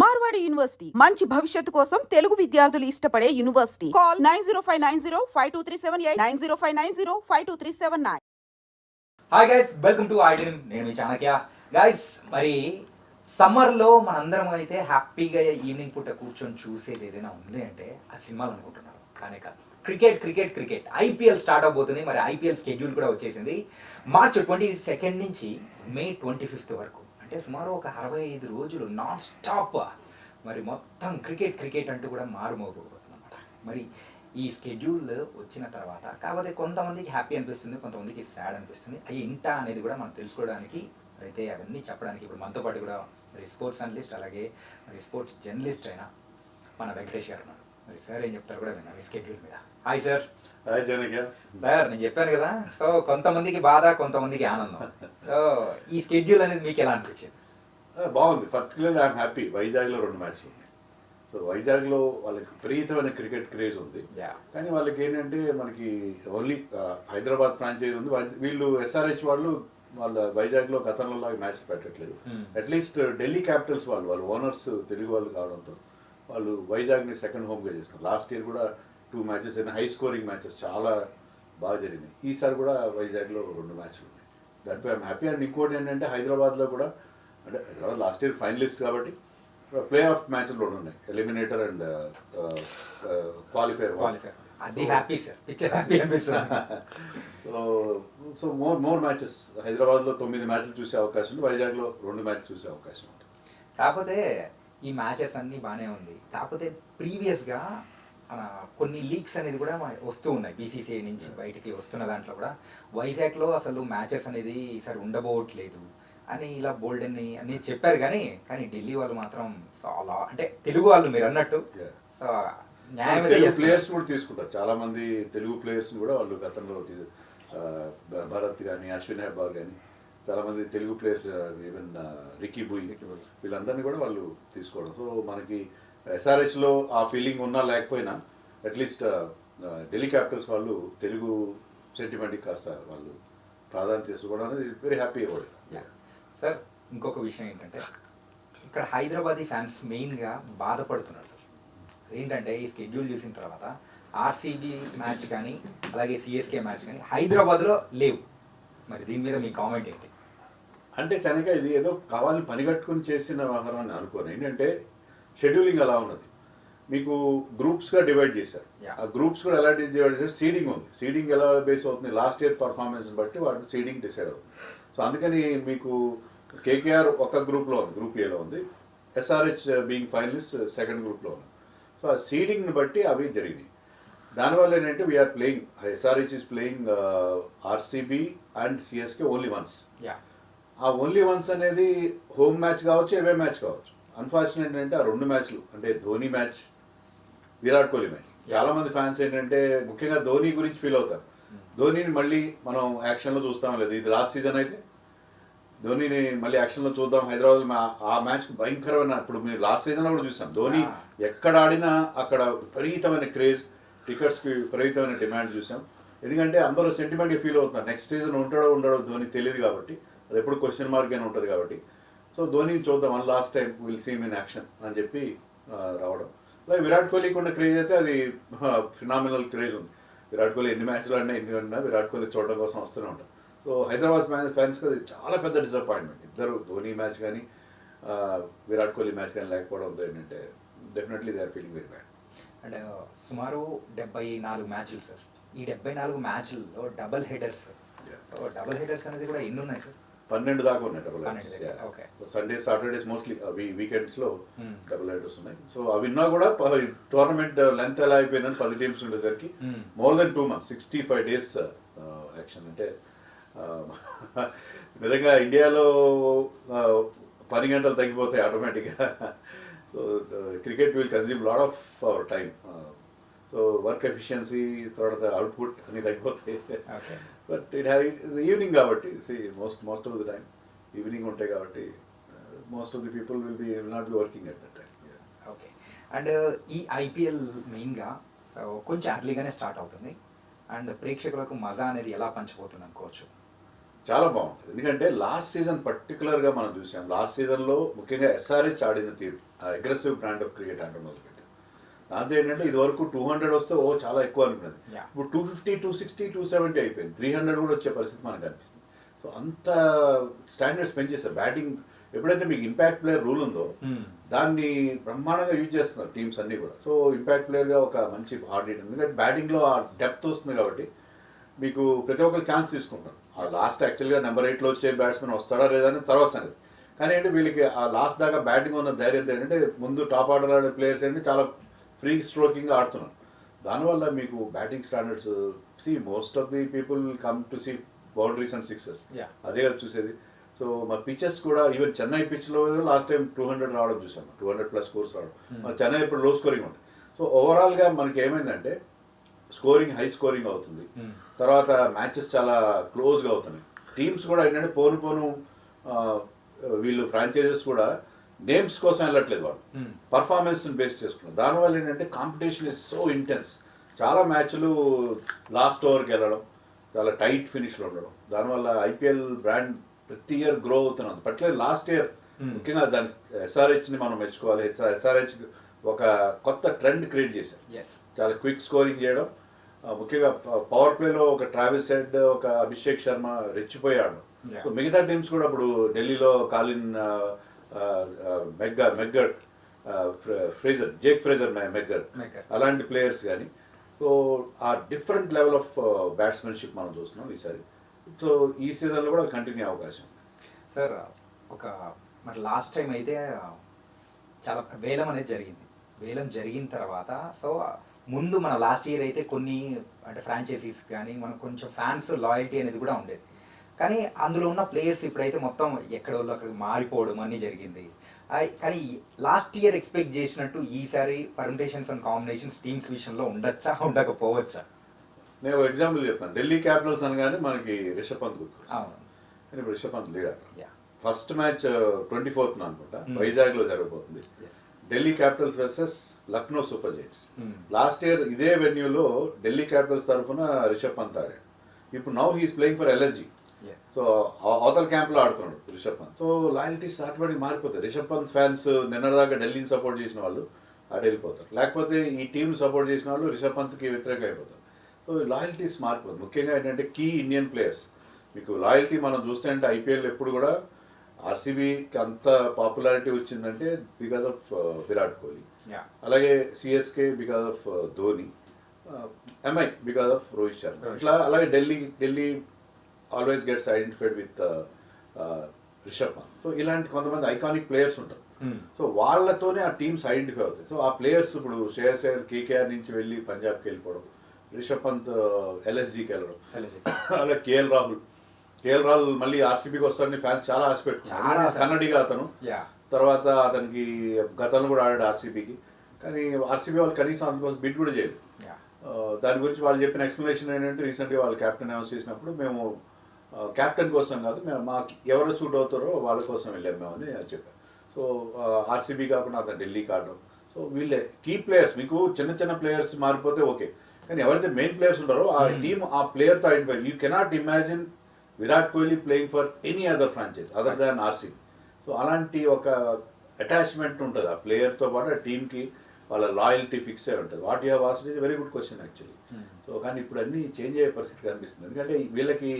Marwadi university మంచి భవిష్యత్తు కోసం తెలుగు విద్యార్థులు ఇష్టపడే university. Call nine zero five nine zero five two three seven eight nine zero five nine zero five two three seven nine. Hi guys welcome to ఐడియన్ నేను మీ Chanakya. Guys మరి సమ్మర్లో మనందరం అయితే హ్యాపీగా ఈవినింగ్ పూట కూర్చొని చూసేది ఏదైనా ఉంది అంటే ఆ సినిమాలు అనుకుంటున్నారు. కానీ కాదు. Cricket cricket cricket IPL start అవబోతుంది మరి ఐపీఎల్ షెడ్యూల్ కూడా వచ్చేసింది. మార్చ్ ట్వంటీ సెకండ్ నుంచి మే ట్వంటీ ఫిఫ్త్ వరకు. అంటే సుమారు ఒక అరవై ఐదు రోజులు నాన్ స్టాప్. మరి మొత్తం క్రికెట్ క్రికెట్ అంటూ కూడా మారుమోగిపోతుంది అనమాట మరి ఈ స్కెడ్యూల్ వచ్చిన తర్వాత కాకపోతే కొంతమందికి హ్యాపీ అనిపిస్తుంది కొంతమందికి సాడ్ అనిపిస్తుంది. అవి ఇంటా అనేది కూడా మనం తెలుసుకోవడానికి అయితే అవన్నీ చెప్పడానికి ఇప్పుడు మనతో పాటు కూడా మరి స్పోర్ట్స్ అనలిస్ట్ అలాగే మరి స్పోర్ట్స్ జర్నలిస్ట్ అయినా మన వెంకటేష్ గారు మరి సార్ ఏం చెప్తారు కూడా విన్నాను. ఈ స్కెడ్యూల్ మీద. Hi sir hi Chanakya sir నేను చెప్పాను కదా. సో కొంతమందికి బాధ కొంతమందికి ఆనందం. సో ఈ స్కెడ్యూల్ అనేది మీకు ఎలా అనిపించింది? బాగుంది. పర్టికులర్లీ ఐఎమ్ హ్యాపీ వైజాగ్లో రెండు మ్యాచ్లు ఉన్నాయి. సో వైజాగ్లో వాళ్ళకి విపరీతమైన క్రికెట్ క్రేజ్ ఉంది. కానీ వాళ్ళకి ఏంటంటే మనకి ఓన్లీ హైదరాబాద్ ఫ్రాంచైజ్ ఉంది. వీళ్ళు ఎస్ఆర్హెచ్ వాళ్ళు వాళ్ళ వైజాగ్లో గతంలో మ్యాచ్ పెట్టట్లేదు. అట్లీస్ట్ ఢిల్లీ క్యాపిటల్స్ వాళ్ళు వాళ్ళ ఓనర్స్ తెలుగు వాళ్ళు కావడంతో వాళ్ళు వైజాగ్ని సెకండ్ హోమ్గా చేస్తున్నారు. లాస్ట్ ఇయర్ కూడా టూ మ్యాచెస్ అయినా హై స్కోరింగ్ మ్యాచెస్ చాలా బాగా జరిగినాయి. ఈసారి కూడా వైజాగ్లో రెండు మ్యాచ్లు ఉన్నాయి. దట్ ఐఎమ్ హ్యాపీ అండ్ ఇంకోటి ఏంటంటే హైదరాబాద్లో కూడా అంటే హైదరాబాద్ లాస్ట్ ఇయర్ ఫైనలిస్ట్ కాబట్టి ప్లే ఆఫ్ మ్యాచ్లు రెండు ఉన్నాయి. ఎలిమినేటర్ అండ్ క్వాలిఫైర్ క్వాలిఫైర్ అది హ్యాపీ సార్ పిక్చర్ హ్యాపీ అనిపిస్తుంది so so more more matches హైదరాబాద్లో తొమ్మిది మ్యాచ్లు చూసే అవకాశం ఉంది. వైజాగ్లో రెండు మ్యాచ్లు చూసే అవకాశం ఉంటుంది కాకపోతే ఈ మ్యాచెస్ అన్నీ బాగానే ఉంది. కాకపోతే ప్రీవియస్గా మన కొన్ని లీక్స్ అనేది కూడా వస్తూ ఉన్నాయి. బీసీసీఐ నుంచి బయటికి వస్తున్న దాంట్లో కూడా. వైజాగ్లో అసలు మ్యాచెస్ అనేది ఈసారి ఉండబోవట్లేదు అని ఇలా బోల్డ్ అని అని చెప్పారు కానీ కానీ ఢిల్లీ వాళ్ళు మాత్రం చాలా అంటే తెలుగు వాళ్ళు మీరు అన్నట్టు. సో న్యాయం. ప్లేయర్స్ కూడా తీసుకుంటారు. చాలా మంది తెలుగు ప్లేయర్స్ కూడా వాళ్ళు గతంలో భరత్ కానీ అశ్విన్ హెబ్బార్ కానీ చాలా మంది తెలుగు ప్లేయర్స్ ఈవెన్ రికీ బుయ్ వీళ్ళందరినీ కూడా వాళ్ళు తీసుకోవడం. సో మనకి SRH లో ఆ ఫీలింగ్ ఉన్నా లేకపోయినా అట్లీస్ట్ ఢిల్లీ క్యాపిటల్స్ వాళ్ళు తెలుగు సెంటిమెంట్కి కాస్త వాళ్ళు ప్రాధాన్యత తీసుకోవడం అనేది వెరీ హ్యాపీ అవ్వడం సార్ ఇంకొక విషయం ఏంటంటే ఇక్కడ హైదరాబాదీ ఫ్యాన్స్ మెయిన్గా బాధపడుతున్నారు సార్ ఏంటంటే ఈ స్కెడ్యూల్ చూసిన తర్వాత ఆర్సీబీ మ్యాచ్ కానీ అలాగే సిఎస్కే మ్యాచ్ కానీ హైదరాబాద్లో లేవు. మరి దీని మీద మీ కామెంట్ ఏంటి? అంటే చనక ఇది ఏదో కావాలని పనిగట్టుకుని చేసిన వ్యవహారం అని అనుకోను. ఏంటంటే షెడ్యూలింగ్ అలా ఉన్నది. మీకు గ్రూప్స్గా డివైడ్ చేశారు. ఆ గ్రూప్స్ కూడా ఎలా డివైడ్ చేశారు? సీడింగ్ ఉంది. సీడింగ్ ఎలా బేస్ అవుతుంది? లాస్ట్ ఇయర్ పర్ఫార్మెన్స్ బట్టి వాడు సీడింగ్ డిసైడ్ అవుతుంది. సో అందుకని మీకు కేకేఆర్ ఒక గ్రూప్లో ఉంది. గ్రూప్ ఏలో ఉంది. ఎస్ఆర్హెచ్ బీయింగ్ ఫైనలిస్ట్ సెకండ్ గ్రూప్లో ఉంది. సో ఆ సీడింగ్ని బట్టి అవి జరిగినాయి. దానివల్ల ఏంటంటే we're playing SRH is playing RCB and CSK only once ya ah only once అనేది హోమ్ మ్యాచ్ కావచ్చు ఎవే మ్యాచ్ కావచ్చు. అన్ఫార్చునేట్ ఏంటంటే ఆ రెండు మ్యాచ్లు అంటే ధోని మ్యాచ్ విరాట్ కోహ్లీ మ్యాచ్ చాలా మంది ఫ్యాన్స్ ఏంటంటే ముఖ్యంగా ధోని గురించి ఫీల్ అవుతారు. ధోనిని మళ్ళీ మనం యాక్షన్లో చూస్తాం లేదు. ఇది లాస్ట్ సీజన్ అయితే ధోనిని మళ్ళీ యాక్షన్లో చూద్దాం. హైదరాబాద్ ఆ మ్యాచ్ భయంకరమైన ఇప్పుడు మీరు లాస్ట్ సీజన్లో కూడా చూసాం. ధోని. ఎక్కడ ఆడినా అక్కడ విపరీతమైన క్రేజ్ టికెట్స్కి విపరీతమైన డిమాండ్ చూసాం. ఎందుకంటే అందరూ సెంటిమెంట్గా ఫీల్ అవుతున్నారు. నెక్స్ట్ సీజన్ ఉంటాడో ఉండడో ధోని తెలియదు కాబట్టి. అది ఎప్పుడు క్వశ్చన్ మార్క్ అని ఉంటుంది కాబట్టి. సో ధోనిని చూద్దాం one last time will seem in action అని చెప్పి రావడం. అలాగే విరాట్ కోహ్లీకి ఉన్న క్రేజ్ అయితే అది ఫినామినల్ క్రేజ్ ఉంది. విరాట్ కోహ్లీ ఎన్ని మ్యాచ్లు ఆడినా ఎన్ని ఆడినా విరాట్ కోహ్లీ చూడడం కోసం వస్తూనే ఉంటారు. సో హైదరాబాద్ మ్యాచ్ ఫ్యాన్స్కి అది చాలా పెద్ద డిసప్పాయింట్మెంట్ ఇద్దరు ధోని మ్యాచ్ కానీ విరాట్ కోహ్లీ మ్యాచ్ కానీ లేకపోవడంతో ఏంటంటే definitely they are feeling very bad and సుమారు డెబ్బై నాలుగు మ్యాచ్లు సార్ ఈ డెబ్బై నాలుగు మ్యాచ్లలో డబల్ హెడర్స్ డబల్ హెడర్స్ అనేది కూడా ఎన్ని ఉన్నాయి సార్ పన్నెండు దాకా ఉన్నాయి double okay. Sundays Saturdays mostly అవి వీకెండ్స్లో Hmm. డబుల్ హెడర్స్ ఉన్నాయి. సో అవి ఉన్నా కూడా టోర్నమెంట్ లెంత్ ఎలా అయిపోయిందని పది టీమ్స్ ఉండేసరికి Hmm. More than two months sixty five days action అంటే uh, నిజంగా ఇండియాలో uh, పని గంటలు తగ్గిపోతాయి ఆటోమేటిక్గా so cricket will consume lot of our time so work efficiency తర్వాత అవుట్పుట్ అన్ని తగ్గిపోతాయి. బట్ ఇట్ హ్యావ్ ఈవినింగ్ కాబట్టి see most most of the time evening ఉంటాయి కాబట్టి most of the people will be will not be working at that time okay and ఈ IPL మెయిన్గా so కొంచెం అర్లీగానే స్టార్ట్ అవుతుంది. అండ్ ప్రేక్షకులకు మజా అనేది ఎలా పంచిపోతుంది అనుకోవచ్చు? చాలా బాగుంటుంది. ఎందుకంటే లాస్ట్ సీజన్ పర్టికులర్గా మనం చూసాం. లాస్ట్ సీజన్లో ముఖ్యంగా ఎస్ఆర్హెచ్ ఆడిన తీరు అగ్రెసివ్ బ్రాండ్ ఆఫ్ క్రికెట్ ఆడడం మొదలుపెట్టాం దాంతో ఏంటంటే ఇది వరకు టూ హండ్రెడ్ వస్తే ఓ చాలా ఎక్కువ అనుకున్నది. ఇప్పుడు two fifty two sixty two seventy అయిపోయింది. త్రీ హండ్రెడ్ కూడా వచ్చే పరిస్థితి మనకు అనిపిస్తుంది. సో అంత స్టాండర్డ్స్ పెంచేస్తారు బ్యాటింగ్ ఎప్పుడైతే మీకు ఇంపాక్ట్ ప్లేయర్ రూల్ ఉందో Hmm. దాన్ని బ్రహ్మాండంగా యూజ్ చేస్తున్నారు టీమ్స్ అన్నీ కూడా. సో ఇంపాక్ట్ ప్లేయర్గా ఒక మంచి హార్డ్ హిట్ ఎందుకంటే బ్యాటింగ్లో ఆ డెప్త్ వస్తుంది కాబట్టి మీకు ప్రతి ఒక్కరు ఛాన్స్ తీసుకుంటారు. ఆ లాస్ట్ యాక్చువల్గా నెంబర్ ఎయిట్లో వచ్చే బ్యాట్స్మెన్ వస్తాడా లేదా అని తర్వాత సంగతి. కానీ ఏంటి వీళ్ళకి ఆ లాస్ట్ దాకా బ్యాటింగ్ ఉన్న ధైర్యం ఏంటంటే ముందు టాప్ ఆర్డర్ ఆడే ప్లేయర్స్ ఏంటి చాలా ఫ్రీ స్ట్రోకింగ్ ఆడుతున్నారు దానివల్ల మీకు batting standards see most of the people come to see boundaries and sixes. అదే కదా చూసేది. సో మా పిచెస్ కూడా ఈవెన్ చెన్నై పిచ్లో లాస్ట్ టైం టూ హండ్రెడ్ రావడం చూసాము టూ హండ్రెడ్ ప్లస్ స్కోర్స్ రావడం. మన చెన్నై ఇప్పుడు లో స్కోరింగ్ ఉంటుంది సో ఓవరాల్గా మనకి ఏమైందంటే స్కోరింగ్ హై స్కోరింగ్ అవుతుంది. Hmm. తర్వాత మ్యాచెస్ చాలా క్లోజ్గా అవుతున్నాయి. టీమ్స్ కూడా ఏంటంటే పోను పోను వీళ్ళు ఫ్రాంచైజెస్ కూడా నేమ్స్ కోసం వెళ్ళట్లేదు వాళ్ళు Hmm. పర్ఫార్మెన్స్ బేస్ చేసుకున్నారు దానివల్ల ఏంటంటే కాంపిటీషన్ ఇస్ సో ఇంటెన్స్ చాలా మ్యాచ్లు లాస్ట్ ఓవర్కి వెళ్ళడం చాలా టైట్ ఫినిష్లో ఉండడం. దానివల్ల ఐపీఎల్ బ్రాండ్ ప్రతి ఇయర్ గ్రో అవుతున్నది. Particular last year Hmm. ముఖ్యంగా దాని ఎస్ఆర్హెచ్ని మనం మెచ్చుకోవాలి. ఎస్ఆర్హెచ్ ఒక కొత్త ట్రెండ్ క్రియేట్ చేశారు. చాలా క్విక్ స్కోరింగ్ చేయడం. ముఖ్యంగా పవర్ ప్లేలో ఒక ట్రావెల్స్ హెడ్ ఒక అభిషేక్ శర్మ రెచ్చిపోయాడు. సో మిగతా టీమ్స్ కూడా ఇప్పుడు ఢిల్లీలో కాలిన్ మెగ్గా మెగ్గర్ ఫ్రేజర్ జేక్ ఫ్రేజర్ మె- మెగ్గర్. అలాంటి ప్లేయర్స్ కానీ సో ఆ డిఫరెంట్ లెవెల్ ఆఫ్ బ్యాట్స్మెన్షిప్ మనం చూస్తున్నాం ఈసారి. సో ఈ సీజన్లో కూడా కంటిన్యూ అవకాశం ఉంది. సార్ ఒక మరి లాస్ట్ టైం అయితే చాలా వేలం అనేది జరిగింది. వేలం జరిగిన తర్వాత సో ముందు మన లాస్ట్ ఇయర్ అయితే కొన్ని అంటే ఫ్రాంచైజీస్ కానీ మనకు కొంచెం ఫ్యాన్స్ లాయల్టీ అనేది కూడా ఉండేది. కానీ అందులో ఉన్న ప్లేయర్స్ ఇప్పుడైతే మొత్తం ఎక్కడ వాళ్ళు అక్కడ మారిపోవడం అన్నీ జరిగింది. కానీ లాస్ట్ ఇయర్ ఎక్స్పెక్ట్ చేసినట్టు ఈసారి పర్మిటేషన్స్ అండ్ కాంబినేషన్స్ టీమ్స్ విషయంలో ఉండొచ్చా? ఉండకపోవచ్చా? నేను ఎగ్జాంపుల్ చెప్తాను. ఢిల్లీ క్యాపిటల్స్ అనగానే మనకి రిషబ్ పంత్ గుర్తు అవును. ఇప్పుడు Rishabh Pant leader. Yeah first match twenty fourth అనుకుంటా. Hmm. వైజాగ్లో జరగబోతుంది Delhi Capitals versus Lucknow Super Giants. Hmm. Last year ఇదే వెన్యూలో ఢిల్లీ క్యాపిటల్స్ తరఫున రిషబ్ పంత్ ఆడాడు. ఇప్పుడు now he's playing for LSG. So అవతల క్యాంప్లో ఆడుతున్నాడు Rishabh Pant. So loyalties automatic మారిపోతాయి. రిషబ్ పంత్ ఫ్యాన్స్ నిన్నటిదాకా ఢిల్లీని సపోర్ట్ చేసిన వాళ్ళు అటు వెళ్ళిపోతారు. లేకపోతే ఈ టీం సపోర్ట్ చేసిన వాళ్ళు రిషబ్ పంత్కి వ్యతిరేకంగా అయిపోతారు. సో లాయల్టీస్ మారిపోతుంది. ముఖ్యంగా ఏంటంటే కీ ఇండియన్ ప్లేయర్స్ మీకు లాయల్టీ మనం చూస్తే అంటే ఐపీఎల్ ఎప్పుడు కూడా ఆర్సీబీకి అంత పాపులారిటీ వచ్చిందంటే because of Virat Kohli. Yeah అలాగే CSK because of Dhoni. MI because of Rohit Sharma. ఇట్లా అలాగే Delhi Delhi always gets identified with Rishabh Pant so ఇలాంటి కొంతమంది ఐకానిక్ ప్లేయర్స్ ఉంటారు. Hmm. సో వాళ్ళతోనే ఆ టీమ్స్ ఐడెంటిఫై అవుతాయి. సో ఆ ప్లేయర్స్ ఇప్పుడు శ్రేయస్ అయ్యర్ కేకేఆర్ నుంచి వెళ్ళి పంజాబ్కి వెళ్ళిపోవడం రిషబ్ పంత్ ఎల్ఎస్జీకి వెళ్ళడం. అలాగే కేఎల్ రాహుల్ కేఎల్ రాహుల్ మళ్ళీ ఆర్సీబీకి వస్తారని ఫ్యాన్స్ చాలా ఆశ పెట్టుకున్నారు. కన్నడిగా అతను. తర్వాత అతనికి గతంలో కూడా ఆడాడు ఆర్సీబీకి కానీ ఆర్సీబీ వాళ్ళు కనీసం అందుకోసం బిడ్ కూడా చేయలేదు. ఆ, దాని గురించి వాళ్ళు చెప్పిన ఎక్స్ప్లెనేషన్ ఏంటంటే రీసెంట్గా వాళ్ళు క్యాప్టెన్ అనౌన్స్ చేసినప్పుడు మేము క్యాప్టెన్ కోసం కాదు మేము మాకు ఎవరు సూట్ అవుతారో వాళ్ళ కోసం వెళ్ళాం మేము అని చెప్పారు. సో ఆర్సీబీ కాకుండా అతను ఢిల్లీకి ఆడడం సో వీళ్ళే కీ ప్లేయర్స్ మీకు చిన్న చిన్న ప్లేయర్స్ మారిపోతే ఓకే. కానీ ఎవరైతే మెయిన్ ప్లేయర్స్ ఉంటారో ఆ టీమ్ ఆ ప్లేయర్తో identify you cannot imagine Virat Kohli playing for any other franchise other than RCB so అలాంటి ఒక అటాచ్మెంట్ ఉంటుంది. ఆ ప్లేయర్తో పాటు ఆ టీంకి వాళ్ళ లాయల్టీ ఫిక్స్ అయి ఉంటుంది. What you have asked is very good question actually so కానీ ఇప్పుడు అన్నీ చేంజ్ అయ్యే పరిస్థితి కనిపిస్తుంది. ఎందుకంటే వీళ్ళకి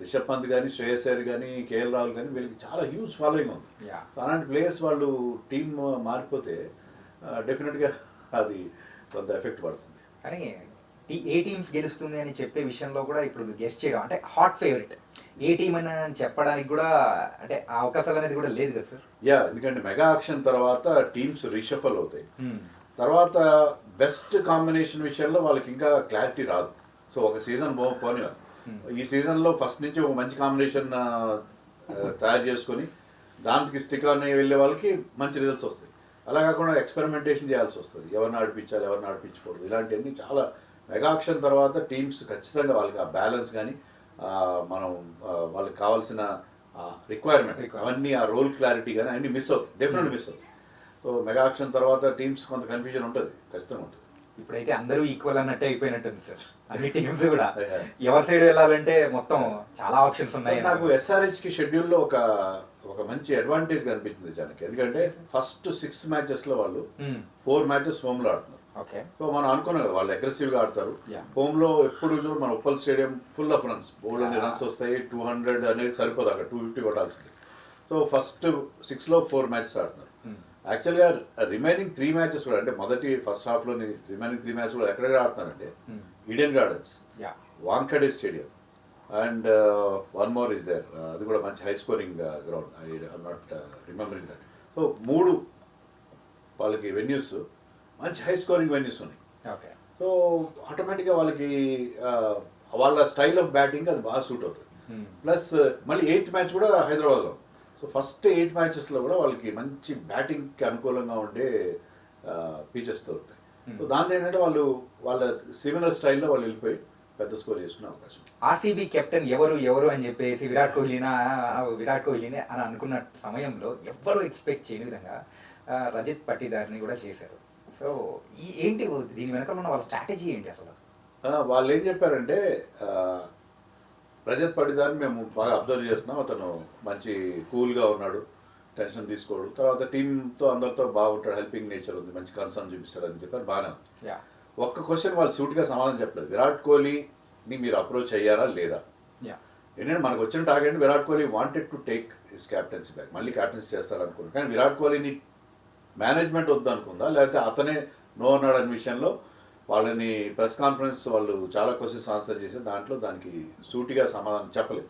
రిషబ్ పంత్ కానీ శ్రేయస్ అయ్యర్ కానీ కేఎల్ రాహుల్ కానీ వీళ్ళకి చాలా హ్యూజ్ ఫాలోయింగ్ ఉంది. అలాంటి ప్లేయర్స్ వాళ్ళు టీమ్ మారిపోతే డెఫినెట్గా అది కొంత ఎఫెక్ట్ పడుతుంది. కానీ టీ- ఏ టీమ్స్ గెలుస్తుంది అని చెప్పే విషయంలో కూడా ఇప్పుడు గెస్ట్ చేయడం అంటే హాట్ ఫేవరెట్ ఏ టీం అని చెప్పడానికి కూడా అంటే ఆ అవకాశాలు అనేది కూడా లేదు కదా సార్ యా ఎందుకంటే మెగా ఆక్షన్ తర్వాత టీమ్స్ రీషఫల్ అవుతాయి. తర్వాత బెస్ట్ కాంబినేషన్ విషయంలో వాళ్ళకి ఇంకా క్లారిటీ రాదు. సో ఒక సీజన్ పోని ఈ సీజన్లో ఫస్ట్ నుంచి ఒక మంచి కాంబినేషన్ తయారు చేసుకొని దానికి స్టిక్ అని వెళ్ళే వాళ్ళకి మంచి రిజల్ట్స్ వస్తాయి. అలా కాకుండా ఎక్స్పెరిమెంటేషన్ చేయాల్సి వస్తుంది. ఎవరిని ఆడిపించాలి ఎవరిని ఆడిపించకూడదు. ఇలాంటివన్నీ చాలా మెగా ఆక్షన్ తర్వాత టీమ్స్ ఖచ్చితంగా వాళ్ళకి ఆ బ్యాలెన్స్ కానీ మనం వాళ్ళకి కావాల్సిన రిక్వైర్మెంట్. అవన్నీ ఆ రోల్ క్లారిటీ కానీ అన్నీ మిస్ అవుతాయి. డెఫినెట్ మిస్ అవుతాయి. సో మెగా ఆక్షన్ తర్వాత టీమ్స్ కొంత కన్ఫ్యూజన్ ఉంటుంది. ఖచ్చితంగా ఉంటుంది. ఇప్పుడైతే అందరూ ఈక్వల్ అన్నట్టే అయిపోయినట్టుంది సార్. అన్ని టీమ్స్ కూడా. ఎవరి సైడ్ వెళ్ళాలంటే మొత్తం చాలా ఆప్షన్స్ ఉన్నాయి నాకు ఎస్ఆర్హెచ్కి షెడ్యూల్లో ఒక ఒక మంచి అడ్వాంటేజ్ కనిపించింది జనకి ఎందుకంటే ఫస్ట్ సిక్స్ మ్యాచెస్లో వాళ్ళు. ఫోర్ మ్యాచెస్ హోమ్లో ఆడుతున్నారు. ఓకే సో మనం అనుకున్నాం కదా వాళ్ళు అగ్రెసివ్గా ఆడతారు. హోమ్లో ఎప్పుడు చూడు మన Uppal stadium full of runs bold అన్ని రన్స్ వస్తాయి టూ హండ్రెడ్ అనేది సరిపోదు అక్కడ టూ ఫిఫ్టీ కొట్టాల్సింది. సో ఫస్ట్ సిక్స్లో ఫోర్ మ్యాచెస్ ఆడుతున్నారు. యాక్చువల్గా రిమైనింగ్ త్రీ మ్యాచెస్ కూడా అంటే మొదటి ఫస్ట్ హాఫ్లోని రిమైనింగ్ త్రీ మ్యాచెస్ కూడా ఎక్కడ ఆడుతున్నారంటే Hmm. Eden Gardens ya Wankhede stadium and one more is there అది కూడా మంచి high scoring ground I not remembering that so మూడు వాళ్ళకి వెన్యూస్ మంచి హై స్కోరింగ్ వెన్యూస్ ఉన్నాయి. ఓకే సో ఆటోమేటిక్గా వాళ్ళకి uh, వాళ్ళ స్టైల్ ఆఫ్ బ్యాటింగ్ అది బాగా సూట్ అవుతుంది. Hmm. ప్లస్ మళ్ళీ ఎయిత్ మ్యాచ్ కూడా హైదరాబాద్లో. సో ఫస్ట్ ఎయిట్ మ్యాచెస్లో కూడా వాళ్ళకి మంచి బ్యాటింగ్కి అనుకూలంగా ఉండే పీచెస్ దొరుకుతాయి. సో దాంతో ఏంటంటే వాళ్ళు వాళ్ళ సిమిలర్ స్టైల్లో వాళ్ళు వెళ్ళిపోయి పెద్ద స్కోర్ చేసుకునే అవకాశం. ఆర్సీబీ కెప్టెన్ ఎవరు ఎవరు అని చెప్పేసి విరాట్ కోహ్లీనా విరాట్ కోహ్లీని అని అనుకున్న సమయంలో ఎవ్వరూ ఎక్స్పెక్ట్ చేయని విధంగా రజిత్ పట్టిదారిని కూడా చేశారు. సో ఈ ఏంటి దీని వెనకాల ఉన్న వాళ్ళ స్ట్రాటజీ ఏంటి అసలు? వాళ్ళు ఏం చెప్పారంటే రజత్ పడిదాన్ని మేము బాగా అబ్జర్వ్ చేస్తున్నాం. అతను మంచి కూల్గా ఉన్నాడు టెన్షన్ తీసుకోడు. తర్వాత టీంతో అందరితో బాగుంటాడు హెల్పింగ్ నేచర్ ఉంది మంచి కన్సర్న్ చూపిస్తాడు అని చెప్పారు బాగానే ఉంది. యా. ఒక్క క్వశ్చన్ వాళ్ళు సూట్గా సమాధానం చెప్పలేదు. విరాట్ కోహ్లీని మీరు అప్రోచ్ అయ్యారా లేదా? యా. ఏంటంటే మనకు వచ్చిన target Virat Kohli wanted to take his captaincy back మళ్ళీ క్యాప్టెన్సీ చేస్తారు అనుకున్నాను కానీ విరాట్ కోహ్లీని మేనేజ్మెంట్ వద్దు అనుకుందా లేకపోతే అతనే నో అన్నాడు అనే విషయంలో వాళ్ళని ప్రెస్ కాన్ఫరెన్స్ వాళ్ళు చాలా క్వశ్చన్స్ ఆన్సర్ చేసి దాంట్లో దానికి సూటిగా సమాధానం చెప్పలేదు.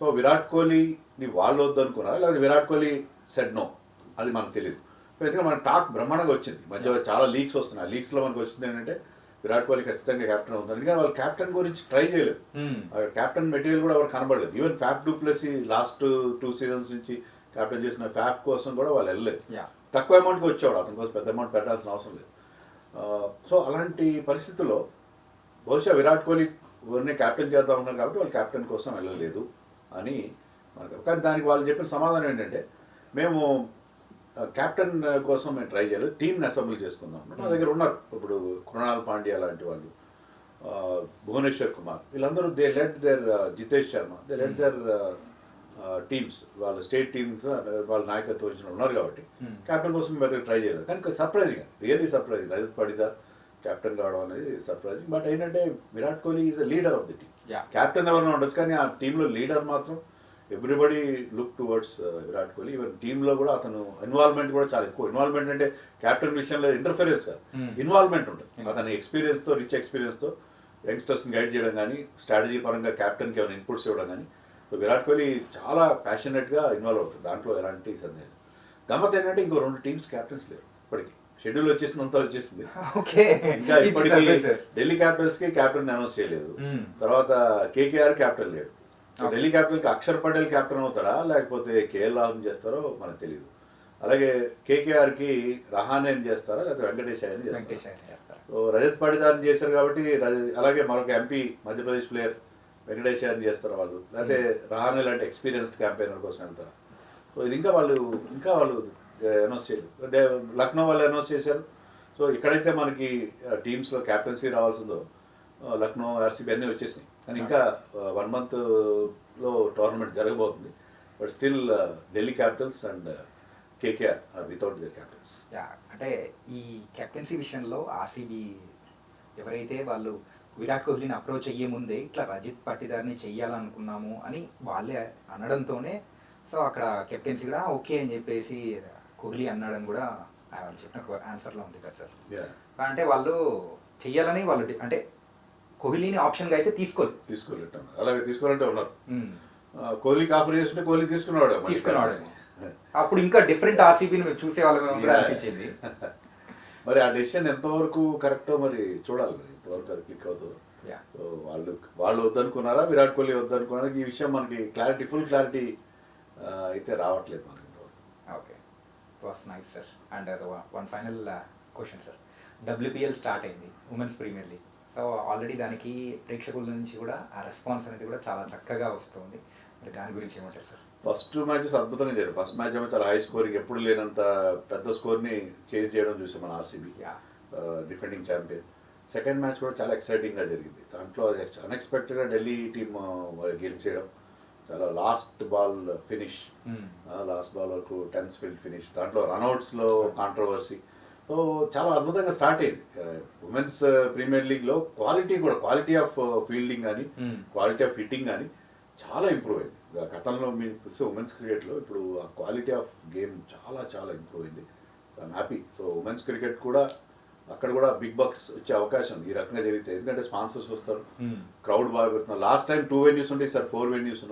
సో విరాట్ కోహ్లీని వాళ్ళు వద్దు అనుకున్నారా? లేదా విరాట్ కోహ్లీ సెడ్ నో అది మనకు తెలియదు ఎందుకంటే మన టాక్ బ్రహ్మాండంగా వచ్చింది. మధ్య చాలా లీక్స్ వస్తున్నాయి. లీక్స్లో మనకు వచ్చింది ఏంటంటే విరాట్ కోహ్లీ ఖచ్చితంగా కెప్టెన్ అవుతుంది ఎందుకంటే వాళ్ళు కెప్టెన్ గురించి ట్రై చేయలేదు. Hmm. కెప్టెన్ మెటీరియల్ కూడా ఎవరు కనబడలేదు. Even Faf du Plessis last two seasons నుంచి కెప్టెన్ చేసిన ఫ్యాఫ్ కోసం కూడా వాళ్ళు వెళ్ళలేదు. తక్కువ అమౌంట్కి వచ్చేవాడు. అతని కోసం పెద్ద అమౌంట్ పెట్టాల్సిన అవసరం లేదు. సో అలాంటి పరిస్థితుల్లో బహుశా విరాట్ కోహ్లీ ఊరిని క్యాప్టెన్ చేద్దాం ఉన్నారు కాబట్టి వాళ్ళు క్యాప్టెన్ కోసం వెళ్ళలేదు అని మనకు కానీ దానికి వాళ్ళు చెప్పిన సమాధానం ఏంటంటే మేము క్యాప్టెన్ కోసం మేము ట్రై చేయలేదు టీంని అసెంబ్లీ చేసుకుందాం. మా దగ్గర ఉన్నారు ఇప్పుడు కృణాల్ పాండ్యా లాంటి వాళ్ళు భువనేశ్వర్ కుమార్. వీళ్ళందరూ they led their Jitesh Sharma they led their teams వాళ్ళ స్టేట్ టీమ్స్ వాళ్ళ నాయకత్వం వచ్చిన ఉన్నారు కాబట్టి క్యాప్టెన్ కోసం మేము ట్రై చేయలేదు. కానీ surprising really surprising Rajat Patidar captain కావడం అనేది సర్ప్రైజింగ్ బట్ ఏంటంటే Virat Kohli is a leader of the team. Captain ఎవరైనా ఉండొచ్చు కానీ ఆ టీంలో లీడర్ మాత్రం everybody look towards Virat Kohli. Even టీంలో కూడా అతను ఇన్వాల్వ్మెంట్ కూడా చాలా ఎక్కువ. ఇన్వాల్వ్మెంట్ అంటే క్యాప్టెన్ విషయంలో ఇంటర్ఫెరెన్స్ కాదు. Hmm. ఇన్వాల్వ్మెంట్ ఉంటుంది. అతని ఎక్స్పీరియన్స్తో రిచ్ ఎక్స్పీరియన్స్తో యంగ్స్టర్స్ని గైడ్ చేయడం కానీ స్ట్రాటజీ పరంగా క్యాప్టెన్కి ఏమైనా ఇన్పుట్స్ ఇవ్వడం కానీ సో విరాట్ కోహ్లీ చాలా ప్యాషనెట్గా ఇన్వాల్వ్ అవుతుంది. దాంట్లో ఎలాంటి సందేహం. గమ్మత్ ఏంటంటే ఇంకో రెండు టీమ్స్ క్యాప్టెన్స్ లేరు ఇప్పటికి. షెడ్యూల్ వచ్చేసినంత వచ్చేసింది. ఇంకా ఇప్పటికి ఢిల్లీ క్యాపిటల్స్కి కెప్టెన్ అనౌన్స్ చేయలేదు. తర్వాత కేకేఆర్ కెప్టెన్ లేడు. సో ఢిల్లీ క్యాపిటల్కి అక్షర్ పటేల్ కెప్టెన్ అవుతాడా? లేకపోతే కేఎల్ రాహుల్ చేస్తారో మనకు తెలియదు అలాగే కేకేఆర్కి రహానే అని చేస్తారా? లేకపోతే వెంకటేష్ అని వెంకటేష్ చేస్తారా? సో రజత్ పడిదార్ని చేశారు కాబట్టి అలాగే మరొక ఎంపీ మధ్యప్రదేశ్ ప్లేయర్ వెంకటేష్ అని చేస్తారు వాళ్ళు. లేకపోతే రహానే లాంటి ఎక్స్పీరియన్స్డ్ క్యాంపెయినర్ కోసం వెళ్తారు. సో ఇది ఇంకా వాళ్ళు ఇంకా వాళ్ళు అనౌన్స్ చేయలేదు. అంటే లక్నో వాళ్ళు అనౌన్స్ చేశారు. సో ఎక్కడైతే మనకి టీమ్స్లో క్యాప్టెన్సీ రావాల్సిందో లక్నో ఆర్సీబీ అన్నీ వచ్చేసినాయి. కానీ ఇంకా వన్ మంత్లో టోర్నమెంట్ జరగబోతుంది. But still Delhi Capitals and KKR without their capitals అంటే ఈ కెప్టెన్సీ విషయంలో ఆర్సీబీ ఎవరైతే వాళ్ళు విరాట్ కోహ్లీని అప్రోచ్ అయ్యే ముందే ఇట్లా రజిత్ పట్టిదారిని చెయ్యాలనుకున్నాము అని వాళ్ళే అనడంతోనే సో అక్కడ కెప్టెన్సీ కూడా ఓకే అని చెప్పేసి కోహ్లీ అన్నాడని కూడా ఆయన చెప్పిన ఆన్సర్లో ఉంది కదా సార్. అంటే వాళ్ళు చెయ్యాలని వాళ్ళు అంటే కోహ్లీని ఆప్షన్గా అయితే తీసుకోలేదు తీసుకోలేట అలాగే తీసుకోవాలంటే ఉన్నారు. కోహ్లీకి ఆఫర్ చేస్తుంటే కోహ్లీ తీసుకున్నాడు తీసుకున్నాడు. అప్పుడు ఇంకా డిఫరెంట్ ఆర్సీబీని మేము చూసే కూడా అనిపించింది. మరి ఆ డెసిషన్ ఎంతవరకు కరెక్టో మరి చూడాలి మరి? ఎంతవరకు అది క్లిక్ అవుతుందో. వాళ్ళు వాళ్ళు వద్దనుకున్నారా? విరాట్ కోహ్లీ వద్దనుకున్నారా? ఈ విషయం మనకి క్లారిటీ ఫుల్ క్లారిటీ అయితే రావట్లేదు మనకి ఇంతవరకు. Okay was nice sir and one final question sir WPL start అయింది women's premier league so already దానికి ప్రేక్షకుల నుంచి కూడా ఆ రెస్పాన్స్ అనేది కూడా చాలా చక్కగా వస్తుంది. మరి దాని గురించి ఏమంటారు సార్ ఫస్ట్ మ్యాచెస్ అద్భుతంగా చేయడం ఫస్ట్ మ్యాచ్ ఏమో చాలా హై స్కోరింగ్ ఎప్పుడు లేనంత పెద్ద స్కోర్ని చేంజ్ చేయడం చూసాం మన RCB. Defending champion second match కూడా చాలా ఎక్సైటింగ్గా జరిగింది. దాంట్లో అన్ఎక్స్పెక్టెడ్గా ఢిల్లీ టీమ్ గెలిచేయడం. చాలా last ball finish. Last ball వరకు టెన్స్ ఫీల్డ్ ఫినిష్ దాంట్లో రన్అట్స్లో కాంట్రవర్సీ సో చాలా అద్భుతంగా స్టార్ట్ అయింది. ఉమెన్స్ ప్రీమియర్ లీగ్లో క్వాలిటీ కూడా క్వాలిటీ ఆఫ్ ఫీల్డింగ్ కానీ. క్వాలిటీ ఆఫ్ హిట్టింగ్ కానీ చాలా ఇంప్రూవ్ అయింది. గతంలో మీరు చూస్తే ఉమెన్స్ క్రికెట్లో ఇప్పుడు ఆ క్వాలిటీ ఆఫ్ గేమ్ చాలా చాలా ఇంప్రూవ్ అయింది. I'm happy so women's cricket కూడా అక్కడ కూడా బిగ్ బక్స్ వచ్చే అవకాశం ఉంది ఈ రకంగా జరిగితే. ఎందుకంటే స్పాన్సర్స్ వస్తారు. Hmm. క్రౌడ్ బాగా పెడుతున్నారు. లాస్ట్ టైం టూ వెన్యూస్ ఉంటే సార్ ఫోర్ వెన్యూస్.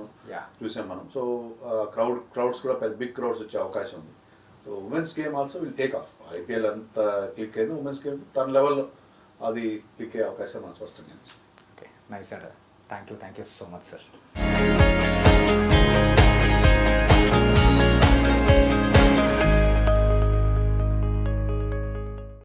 చూసాం మనం. సో క్రౌడ్ క్రౌడ్స్ కూడా పెద్ద బిగ్ క్రౌడ్స్ వచ్చే అవకాశం ఉంది. So women's game also will take off IPL అంత క్లిక్ అయింది ఉమెన్స్ గేమ్ తన లెవెల్లో అది క్లిక్ అయ్యే అవకాశం మనకు స్పష్టంగా nice thank you thank you so much sir